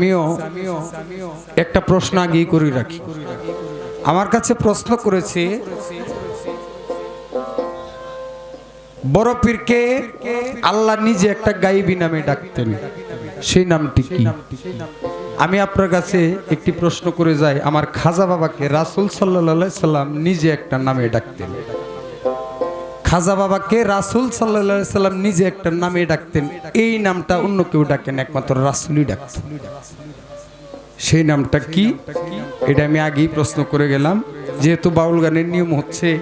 আমিও একটা প্রশ্ন আগেই করে রাখি। আমার কাছে প্রশ্ন করেছে, বড় পীরকে আল্লাহ নিজে একটা গাইবি নামে ডাকতেন, সেই নামটি কি? আমি আপনার কাছে একটি প্রশ্ন করে যাই, আমার খাজা বাবাকে রাসুল সাল্লাহ সাল্লাম নিজে একটা নামে ডাকতেন। খাজা বাবাকে রাসুল সাল্লাহ সাল্লাম নিজে একটা নামে ডাকতেন। এই নামটা অন্য কেউ ডাকেন, একমাত্র রাসুলই ডাকতেন সেই নামটা কি? এটা আমি আগেই প্রশ্ন করে গেলাম। যেহেতু বাউল গানের নিয়ম হচ্ছে,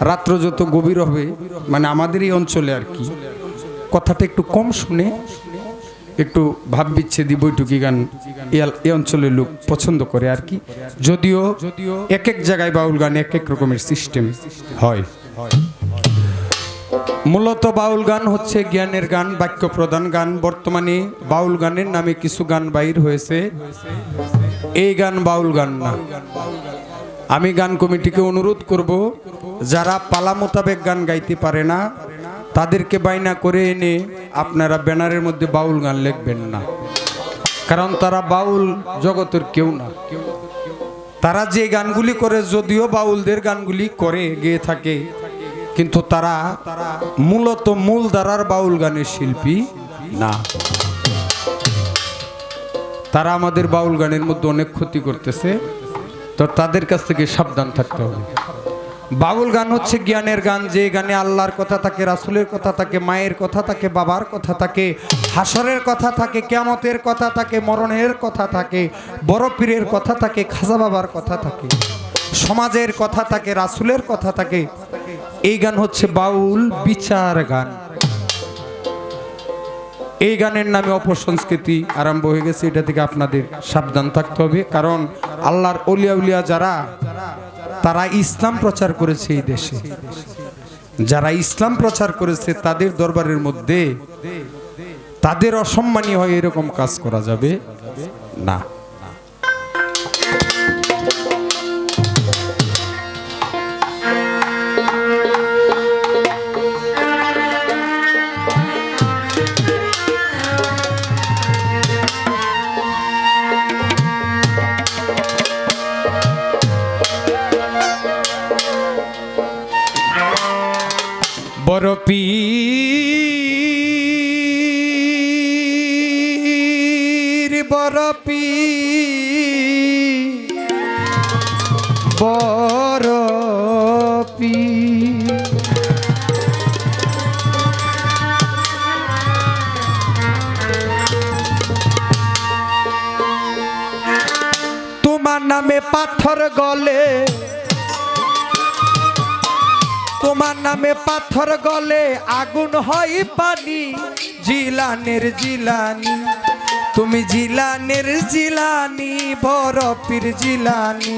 রাত্র যত গভীর হবে মানে আমাদের এই অঞ্চলে আর কি। কথাটা একটু কম শুনে একটু ভাব বিচ্ছেদি বৈঠকি গান এ- অঞ্চলের লোক পছন্দ করে আর কি। যদিও যদিও এক এক জায়গায় বাউল গান এক এক রকমের সিস্টেম হয় হয়। মূলত বাউল গান হচ্ছে জ্ঞানের গান বাক্য প্রধান গান। বর্তমানে বাউল গানের নামে কিছু গান বাইর হয়েছে। এই গান বাউল গান না। আমি গান কমিটিকে অনুরোধ করব, যারা পালা মোতাবেক গান গাইতে পারে না, তাদেরকে বাইনা করে এনে আপনারা ব্যানারের মধ্যে বাউল গান লিখবেন না। কারণ তারা বাউল জগতের কেউ না। তারা যে গানগুলি করে, যদিও বাউলদের গানগুলি করে, গেয়ে থাকে। কিন্তু তারা মূলত মূল ধারার বাউল গানের শিল্পী না তারা আমাদের বাউল গানের মধ্যে অনেক ক্ষতি করতেছে তো তাদের কাছ থেকে সাবধান থাকতে হবে বাউল গান হচ্ছে জ্ঞানের গান যে গানে আল্লাহর কথা থাকে রাসুলের কথা থাকে মায়ের কথা থাকে বাবার কথা থাকে হাসরের কথা থাকে কেমতের কথা থাকে মরণের কথা থাকে বড় পীরের কথা থাকে খাজা বাবার কথা থাকে সমাজের কথা থাকে রাসুলের কথা থাকে এই গান হচ্ছে বাউল বিচার গান। এই গানের নামে অপসংস্কৃতি আরম্ভ হয়ে গেছে, এটা থেকে আপনাদের সাবধান থাকতে হবে। কারণ আল্লাহর অলিয়া উলিয়া যারা, তারা ইসলাম প্রচার করেছে এই দেশে। যারা ইসলাম প্রচার করেছে, তাদের দরবারের মধ্যে তাদের অসম্মানী হয় এরকম কাজ করা যাবে না। পীর বড় পীর পীর তোমার নামে পাথর গলে তোমার নামে পাথর গলে আগুন হয় পানি। জিলানের জিলানি তুমি জিলানের জিলানি বরফির জিলানি।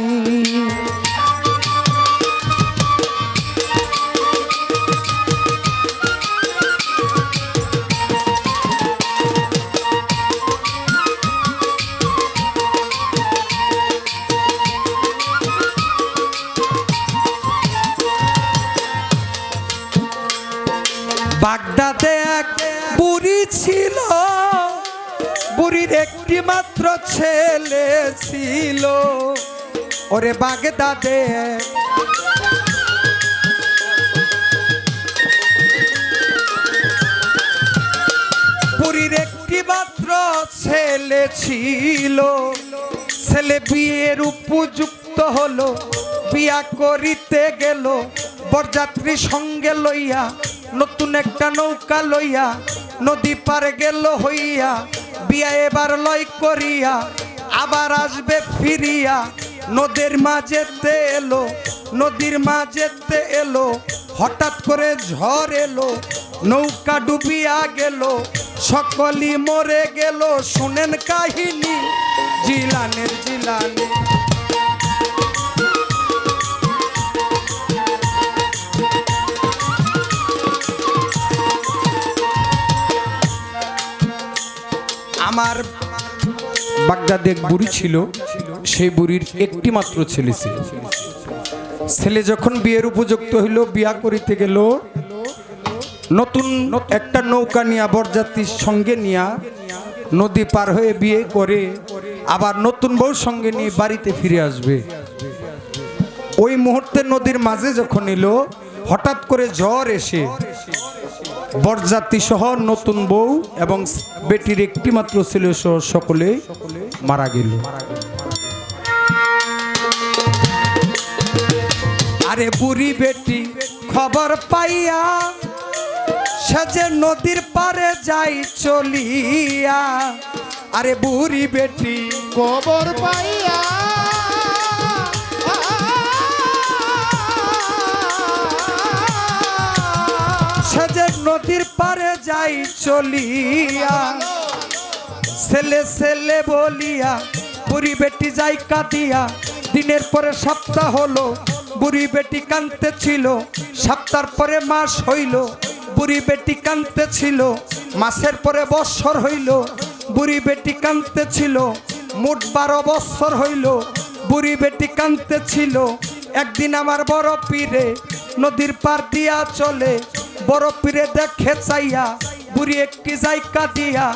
বুড়ির একটি মাত্র ছেলে ছিল। ওরে বাগদাদে বুড়ির একটি মাত্র ছেলে ছিল। ছেলে বিয়ের উপযুক্ত হলো, বিয়া করিতে গেল। বরযাত্রী সঙ্গে লইয়া, নতুন একটা নৌকা লইয়া, নদী পার গেল হইয়া বিয়া এবার লয় করিয়া, আবার আসবে ফিরিয়া। নদীর মাঝেতে এলো, নদীর মাঝেতে এলো, হঠাৎ করে ঝড় এলো, নৌকা ডুবিয়া গেল সকলি মরে গেল। শুনেন কাহিনী, জিলানের জিলানি। আমার বাগদাদে এক বুড়ি ছিল, সেই বুড়ির একটি মাত্র ছেলে ছিল ছেলে যখন বিয়ের উপযুক্ত হইল, বিয়া করিতে গেল, নতুন একটা নৌকা নিয়া বরযাত্রীর সঙ্গে নিয়া নদী পার হয়ে বিয়ে করে আবার নতুন বউ সঙ্গে নিয়ে বাড়িতে ফিরে আসবে। ওই মুহূর্তে নদীর মাঝে যখন এলো, হঠাৎ করে জ্বর এসে বরযাত্রী সহ নতুন বউ এবং বেটির একটি মাত্র ছেলে সহ সকলে মারা গেল। আরে বুড়ি বেটি, খবর পাইয়া সাজে নদীর পারে যাই চলিয়া। আরে বুড়ি বেটি, খবর পাইয়া চলিয়া, ছেলে ছেলে বলিয়া, বুড়ি বেটি যাই কাঁদিয়া, দিনের পরে সপ্তাহ হলো, বুড়ি বেটি কানতে ছিল, সপ্তাহ পরে মাস হইল, বুড়ি বেটি কানতে ছিল, মাসের পরে বৎসর হইল, বুড়ি বেটি কানতে ছিল, মোট বারো বৎসর হইল, বুড়ি বেটি কানতে ছিল। একদিন আমার বড় পীরে নদীর পার দিয়া চলে, বড় পীরে দেখে চাইয়া বুড়ি একটি জায়গা দিয়া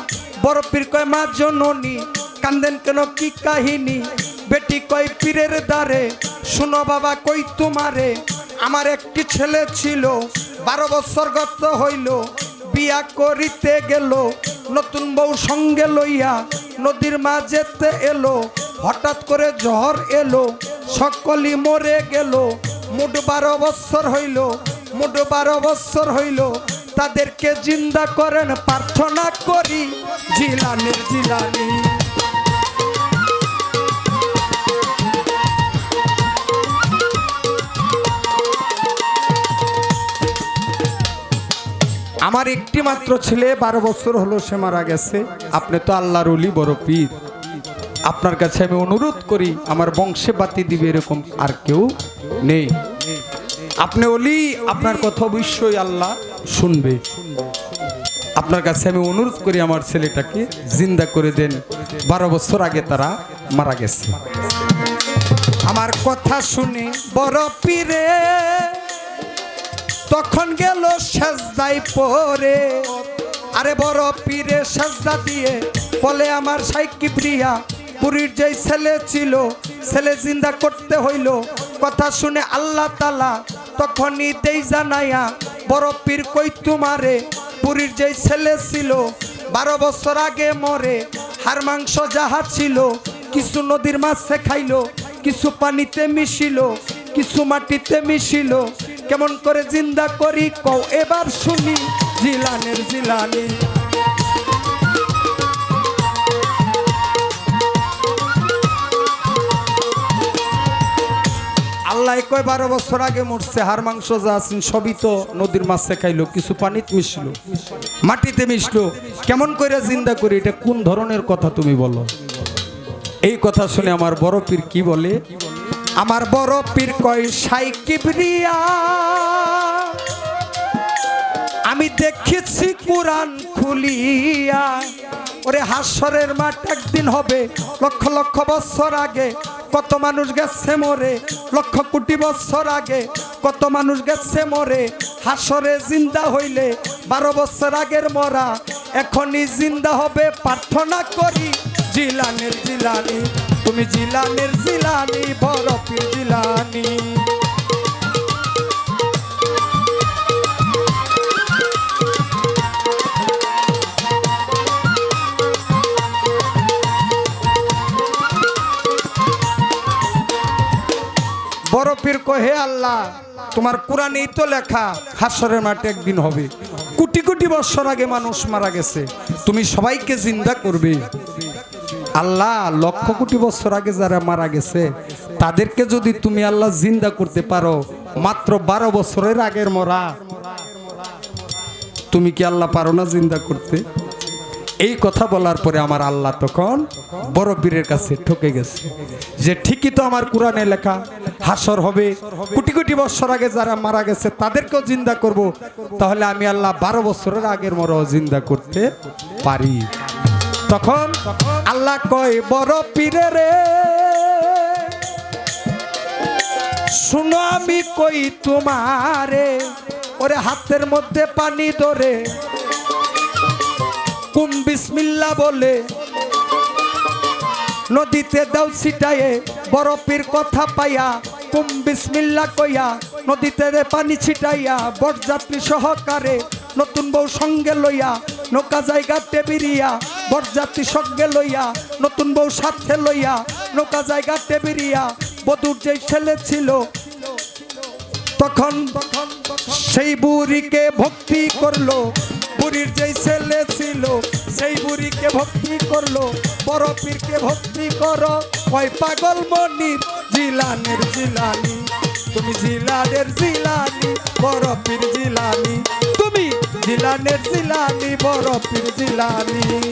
বড় পীর কয়, মা জননী, কান্দেন কেন কি কাহিনী? বেটি কয়, পীরের দ্বারে, শুনো বাবা কই তোমারে? আমার একটি ছেলে ছিল, বারো বছর গত হইল, বিয়া করিতে গেল, নতুন বউ সঙ্গে লইয়া নদীর মাঝেতে এলো, হঠাৎ করে ঝড় এলো সকলি মরে গেল, মুড বারো বছর হইল, মুড বারো বছর হইল তাদেরকে জিন্দা করেন, প্রার্থনা করি। জিলানির জিলানি। আমার একটি মাত্র ছেলে, বারো বছর হলো সে মারা গেছে। আপনি তো আল্লাহর উলি বড় পীর। আপনার কাছে আমি অনুরোধ করি, আমার বংশে বাতি দিবে এরকম আর কেউ নেই। আপনি অলি আপনার কথা অবশ্যই আল্লাহ শুনবে। আপনার কাছে আমি অনুরোধ করি আমার ছেলেটাকে জিন্দা করে দেন। বারো বছর আগে তারা মারা গেছে। আমার কথা শুনে বড় পীরে তখন গেল সাজদাই পরে। আরে বড় পীরে সাজদা দিয়ে বলে, আমার সাইকি প্রিয়া পুরীর যেই ছেলে ছিল, ছেলে জিন্দা করতে হইল। কথা শুনে আল্লাহ তালা তখনই দেই জানাইয়া বড় পীর কই তোমারে? পুরীর যেই ছেলে ছিল, বারো বছর আগে মরে হার মাংস যাহা ছিল, কিছু নদীর মাছে খাইলো, কিছু পানিতে মিশিল, কিছু মাটিতে মিশিল। কেমন করে জিন্দা করি কও, এবার শুনি, জিলানের জিলানি। আল্লাহ কয় বারো বছর আগে মরছে হার মাংস যা আছেন সবই তো নদীর মাছে খাইলো, কিছু পানিতে মিশলো, মাটিতে মিশলো। কেমন করে জিন্দা করি, এটা কোন ধরনের কথা তুমি বলো? এই কথা শুনে আমার বড় পীর কি বলে? আমার বড় পীর কয়, সাই কিবরিয়া, আমি দেখেছি কোরআন খুলিয়া। ওরে হাসরের মাঠ একদিন হবে, লক্ষ লক্ষ বছর আগে কত মানুষ গেছে মরে? লক্ষ কোটি বছর আগে কত মানুষ গেছে মরে? হাসরে জিন্দা হইলে বারো বছর আগের মরা। এখনই জিন্দা হবে, প্রার্থনা করি। জিলানের জিলানি, তুমি জিলানের জিলানি, বরফির জিলানি। পীর কহে আল্লাহ, তোমার কোরআনেই তো লেখা, হাসরের মাঠে একদিন হবে। কোটি কোটি বছর আগে মানুষ মারা গেছে। তুমি সবাইকে জিন্দা করবে। আল্লাহ, লক্ষ কোটি বছর আগে যারা মারা গেছে, তাদেরকে যদি তুমি আল্লাহ জিন্দা করতে পারো, মাত্র বারো বছরের আগের মরা। তুমি কি আল্লাহ পারো না জিন্দা করতে? এই কথা বলার পরে আমার আল্লাহ তখন বড় বীরের কাছে ঠকে গেছে। যে ঠিকই তো আমার কোরআনে লেখা, হাসর হবে। কোটি কোটি বছর আগে যারা মারা গেছে, তাদেরকেও জিন্দা করব। তাহলে আমি আল্লাহ বারো বছরের আগের মরাও জিন্দা করতে পারি। তখন আল্লাহ কয়, বড় পীরে রে, শুনো আমি কই তোমারে। ওরে হাতের মধ্যে পানি ধরে কুম বিসমিল্লা বলে। নদীতে দাও ছিটায়ে, বরফের কথা পাইয়া কুম বিসমিল্লা কইয়া, নদীতে রে পানি ছিটাইয়া, বরযাত্রী সহকারে নতুন বউ সঙ্গে লইয়া, নৌকা জায়গা টেবিরিয়া বরযাত্রী সঙ্গে লইয়া, নতুন বউ সাথে লইয়া, নৌকা জায়গা টেবিরিয়া বধুর যে ছেলে ছিল, তখন সেই বুড়িকে ভক্তি করল। বুড়ির যেই ছেলে ছিল, সেই বুড়িকে ভক্তি করল। বড় পীরকে ভক্তি করো। ওই পাগল মনির জিলানের জিলানি। তুমি জিলানের জিলানি, বড় পীর জিলানি। তুমি জিলানের জিলানি, বড় পীর জিলানি।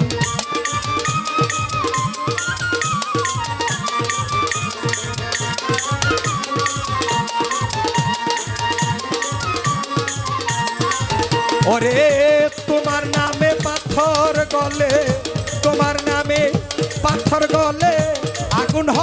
ওরে পাথর গলে তোমার নামে পাথর গলে আগুন হয়।